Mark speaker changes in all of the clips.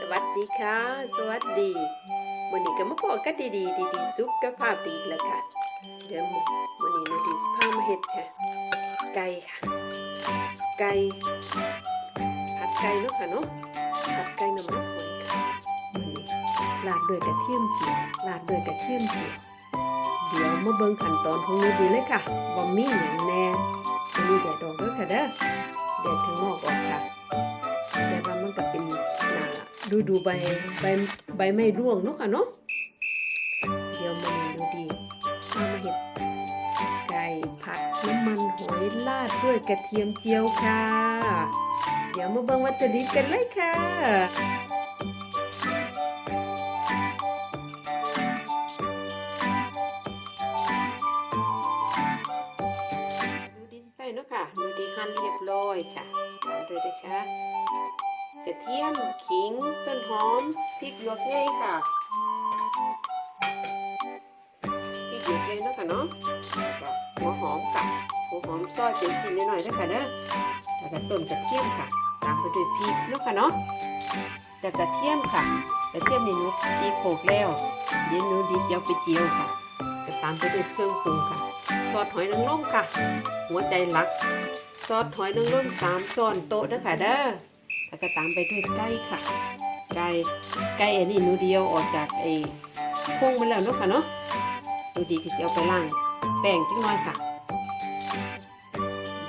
Speaker 1: สวัสดีค่ะ สวัสดีวันนี้ก็มาพอกันดีๆดีๆสุขภาพดีแล้วค่ะ เดี๋ยววันนี้นูดีสิพามาเฮ็ดค่ะ ไก่ค่ะ ไก่ผัดไก่เนาะค่ะเนาะผัดไก่น้ำมันหอยค่ะวันนี้ราดด้วยกระเทียมเจียวราดด้วยกระเทียมเจียวเดี๋ยวมาเบิ่งขั้นตอนของนูดีเลยค่ะว่ามีหยังแน่อันนี้แดดออกเด้อค่ะเด้อแดดถึงนอกออกค่ะ ดูดูใบใบใบไม้ร่วงเนาะค่ะเนาะเดี๋ยวมันดูดีมาเห็ดไก่ผัดน้ำมันหอยลาดด้วยกระเทียมเจียวค่ะ เดี๋ยวมาเบิ่งวัตถุดิบกันเลยค่ะดูดีใส่เนาะค่ะดูดีหั่นเรียบร้อยค่ะตามด้วยนะคะ ระเทียมขิง ต้นหอมพริกหยวกใหญ่ค่ะพริกหยวกใหญ่เนะค่ะเนาะหัวหอมกับหัวหอมซอยเป็นชิ้นหน่อยๆนะคะเด้อแล้วก็ต้นกระเทียมค่ะตามไปด้วยพริกนะค่ะเนาะแล้วกระเทียมค่ะกระเทียมนี่หนูตีโขกแล้วเดี๋ยวหนูดีเสียวไปเจียวค่ะก็ตามไปด้วยเครื่องปรุงค่ะซอสหอยนางรมค่ะ หัวใจหลักซอสหอยนางรมสามช้อนโต๊ะเด้อค่ะเด้อ แล้วก็ตามไปด้วยไก่ค่ะ ไก่ไก่อันนี้หนูเดียวออกจากไอ้พงมันแล้วเนาะค่ะเนาะหนูดีก็จะเอาไปล้างแป้งจังน้อยค่ะ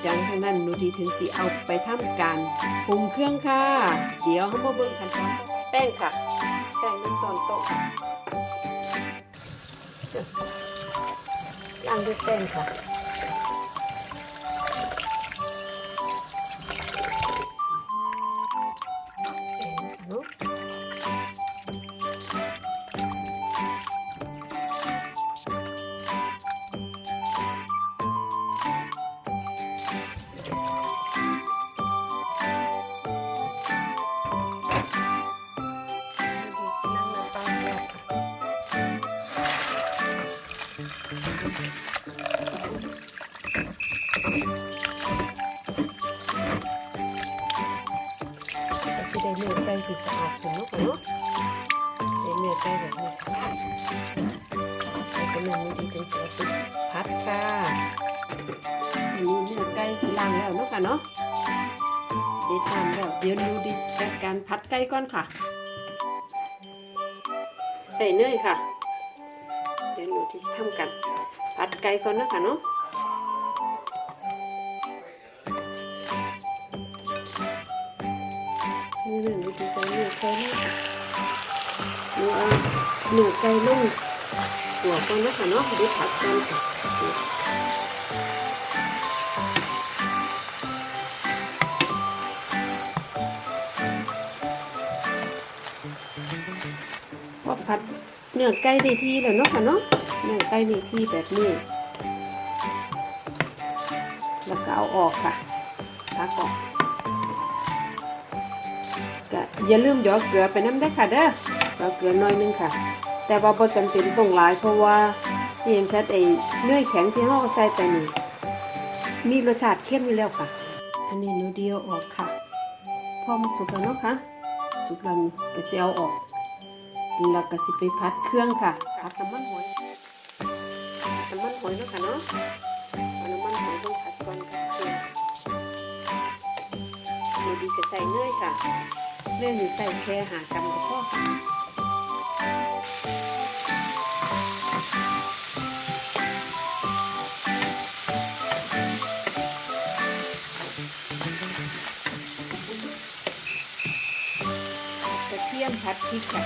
Speaker 1: ดังทางนั้นหนูดีถึงสิเอาไปทำการปรุงเครื่องค่ะ เดี๋ยวเขามาเบิ่งขั้นตอนต่อไปแป้งค่ะ แป้งมันซ้อนโต๊ะค่ะล้างด้วยแป้งค่ะ เนื้อไก่ที่สะอาดขึ้นเนาะค่ะเนาะได้เนื้อไก่แบบนี้ค่ะแล้วก็นึ่งไม่ดีถึงจะเอาไปพัดค่ะอันนี้เนื้อไก่ที่ล้างแล้วเนาะค่ะเนาะด้ทำแล้วเดี๋ยวดูดิจัดการพัดไก่ก่อนค่ะ ใส่เนยค่ะ เดี๋ยวหนูที่ทำกัน พัดไก่ก่อนนะคะเนาะ นี่หนูที่ใส่เนื้อไก่นี่ค่ะหนูเอาหนูไก่ลงหัวก่อนนะคะเนาะเดี๋ยวผัดกันค่ะพอผัดเนื้อไก่ได้ที่แล้วเนาะค่ะเนาะเนื้อไก่ได้ที่แบบนี้แล้วก็เอาออกค่ะพักออก ก็อย่าลืมหยอเกลือไปน้ำได้อค่ะเด้อเราเกลือน้อยนึงค่ะ แต่ว่าบ่จำเป็นต้องหลายเพราะว่าที่ยังชัดไอ้เนื้อแข็งที่ห่อใส่ไปนี่มีรสชาติเข้มอยู่แล้วค่ะ อันนี้หนูเดียวออกค่ะ พอมันสุกแล้วเนาะค่ะ สุกแล้วนี่ก็สิเอาออกแล้วก็สิไปพัดเครื่องค่ะพัดน้ำมันหอยน้ำมันหอยเนาะค่ะเนาะเอาน้ำมันหอยต้องผัดก่อนค่ะเครื่องหนูดีจะใส่เนยค่ะ เล่นใส่แค่หากรัมก็พอค่ะกระเทียมพัดพริกค่ะ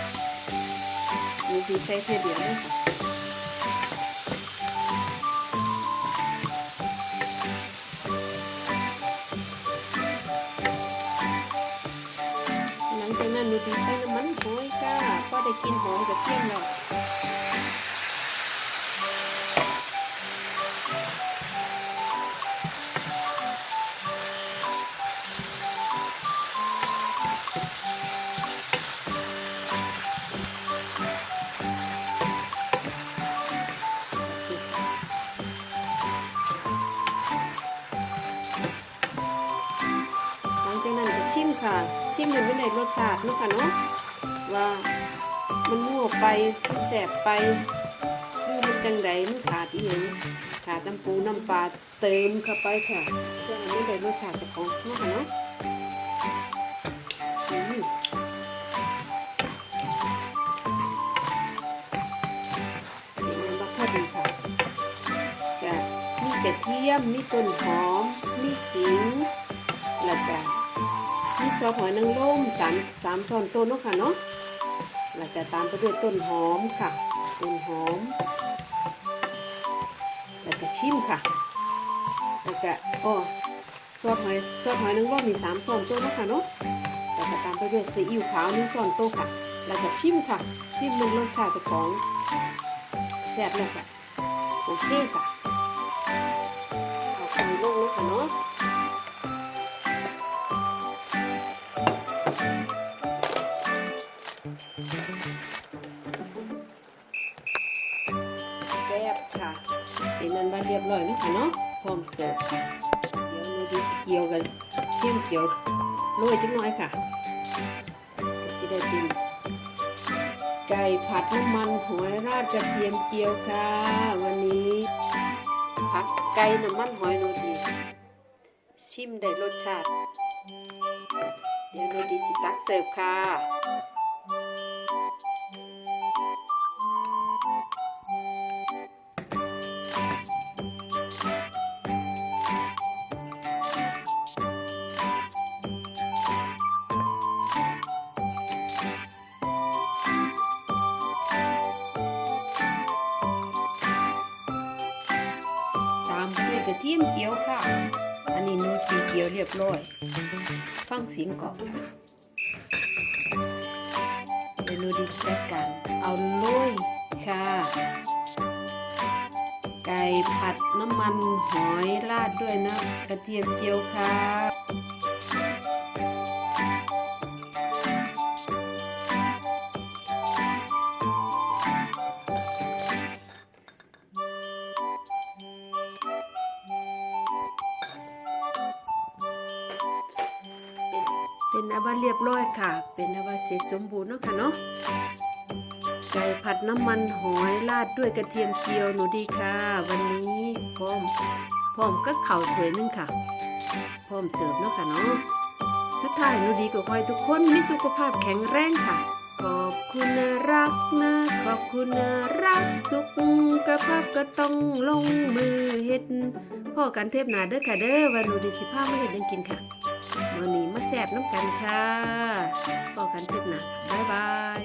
Speaker 1: มีดีใส่เพียเดียวเลยค่ะ ดีไปน้ำมันหอยจ้าก็ได้กินหอมกระเทียมแล้ว ค่ะชิมมันไม่ได้รสชาตินะคะเนาะว่ามันนัวไปมันแสบไปหรือมันจังไดมันขาดอีหยังขาดน้ำปูน้ำปลาเติมเข้าไปค่ะเพื่อให้มันได้รสชาติเจ้าของเนาะคะเนาะอืมนี่มันบักพอดีค่ะจะมีกระเทียม มีต้นหอม มีขิงแล้วก็ ซอหอยนางรมสามสามช้อนโต๊ะเนาะค่ะเนาะแล้วก็ตามไปด้วยต้นหอมค่ะ ต้นหอม แล้วก็ชิมค่ะ แล้วก็อ๋อซอสหอยซอสหอยนางรมมีสามช้อนโต๊ะเนาะค่ะเนาะแล้วก็ตามไปด้วยซีอิ๊วขาวหนึ่งช้อนโต๊ะค่ะ แล้วก็ชิมค่ะ ชิมมันรสชาติของแซ่บแล้วค่ะ โอเคค่ะ รียบร้อยแล้วค่ะเนาะพร้อมเสิร์ฟเดี๋ยวเราดูสิเกียวกันเทียมเกียวโรยจักหน่อยค่ะจะได้ดีไก่ผัดน้ำมันหอยราดกระเทียมเจียวค่ะ วันนี้ผัดไก่น้ำมันหอยโรดีชิมได้รสชาติเดี๋ยวโรดีสิตักเสิร์ฟค่ะ ทียมเจียวค่ะ อันนี้นูสีเจียวเรียบร้อย ฟังเสียงก่อนเมนูดีจัดการเอาลุยค่ะ ไก่ผัดน้ำมันหอยราดด้วยนะกระเทียมเจียวค่ะ อาบาเรียบร้อยค่ะ เป็นอาบาเสร็จสมบูรณ์เนาะค่ะเนาะไก่ผัดน้ำมันหอยราดด้วยกระเทียมเจียวหนูดีค่ะ วันนี้พร้อมพร้อมก็เข่าวถ้วยนึงค่ะ พร้อมเสิร์ฟเนาะค่ะเนาะสุดท้ายหนูดีก็ขอให้ทุกคนมีสุขภาพแข็งแรงค่ะ ขอบคุณนะรักนะขอบคุณนะรักสุขกระภาพก็ต้องลงมือเฮ็ดพ่อกันเทพนาเด้อค่ะเด้อวันหนูดีสิพามาเฮ็ดหยังกินค่ะ วันนี้มาแสบน้ำกันค่ะพอกันเทปหนาบ๊ายบาย